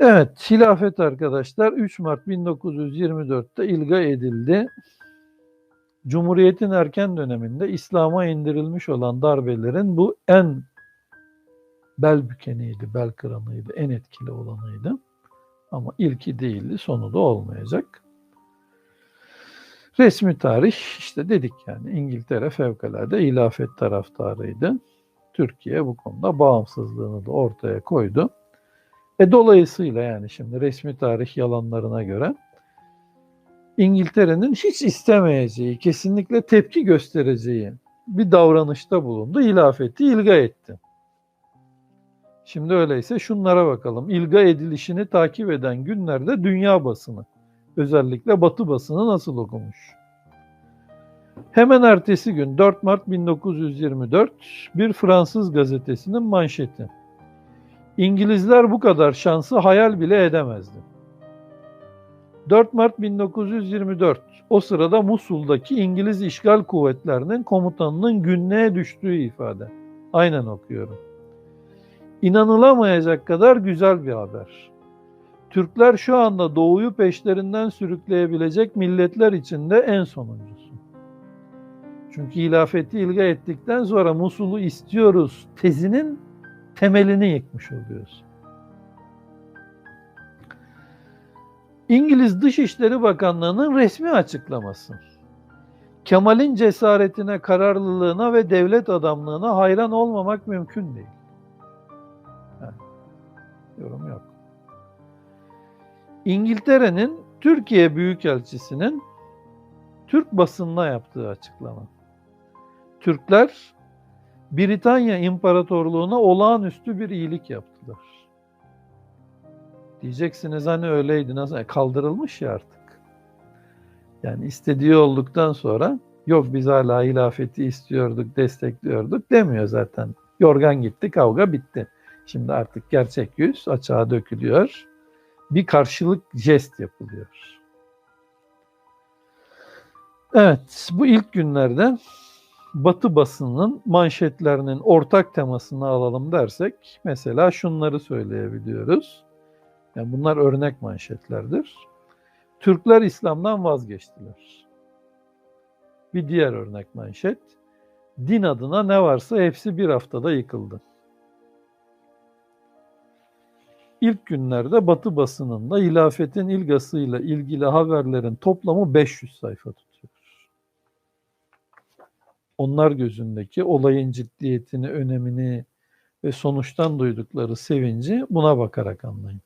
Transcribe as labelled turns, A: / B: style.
A: Evet, hilafet arkadaşlar 3 Mart 1924'te ilga edildi. Cumhuriyetin erken döneminde İslam'a indirilmiş olan darbelerin bu en bel bükeniydi, bel kıranıydı, en etkili olanıydı. Ama ilki değildi, sonu da olmayacak. Resmi tarih işte dedik yani İngiltere fevkalade hilafet taraftarıydı. Türkiye bu konuda bağımsızlığını da ortaya koydu. E dolayısıyla yani şimdi resmi tarih yalanlarına göre İngiltere'nin hiç istemeyeceği, kesinlikle tepki göstereceği bir davranışta bulundu. Hilafeti ilga etti. Şimdi öyleyse şunlara bakalım. İlga edilişini takip eden günlerde dünya basını, özellikle Batı basını nasıl okumuş? Hemen ertesi gün 4 Mart 1924 bir Fransız gazetesinin manşeti. İngilizler bu kadar şansı hayal bile edemezdi. 4 Mart 1924 o sırada Musul'daki İngiliz işgal kuvvetlerinin komutanının günlüğe düştüğü ifade. Aynen okuyorum. İnanılamayacak kadar güzel bir haber. Türkler şu anda doğuyu peşlerinden sürükleyebilecek milletler içinde en sonuncusu. Çünkü hilafeti ilga ettikten sonra Musul'u istiyoruz tezinin temelini yıkmış oluyoruz. İngiliz Dışişleri Bakanlığı'nın resmi açıklaması. Kemal'in cesaretine, kararlılığına ve devlet adamlığına hayran olmamak mümkün değil. Ha, yorum yok. İngiltere'nin Türkiye Büyükelçisi'nin Türk basınına yaptığı açıklama. Türkler Britanya İmparatorluğu'na olağanüstü bir iyilik yaptılar. Diyeceksiniz hani öyleydi nasıl E, kaldırılmış ya artık. Yani istediği olduktan sonra yok biz hala hilafeti istiyorduk, destekliyorduk demiyor zaten. Yorgan gitti, kavga bitti. Şimdi artık gerçek yüz açığa dökülüyor. Bir karşılık jest yapılıyor. Evet, bu ilk günlerde Batı basının manşetlerinin ortak temasını alalım dersek mesela şunları söyleyebiliyoruz. Yani bunlar örnek manşetlerdir. Türkler İslam'dan vazgeçtiler. Bir diğer örnek manşet. Din adına ne varsa hepsi bir haftada yıkıldı. İlk günlerde Batı basınında hilafetin ilgasıyla ilgili haberlerin toplamı 500 sayfa tutuyor. Onlar gözündeki olayın ciddiyetini, önemini ve sonuçtan duydukları sevinci buna bakarak anlayın.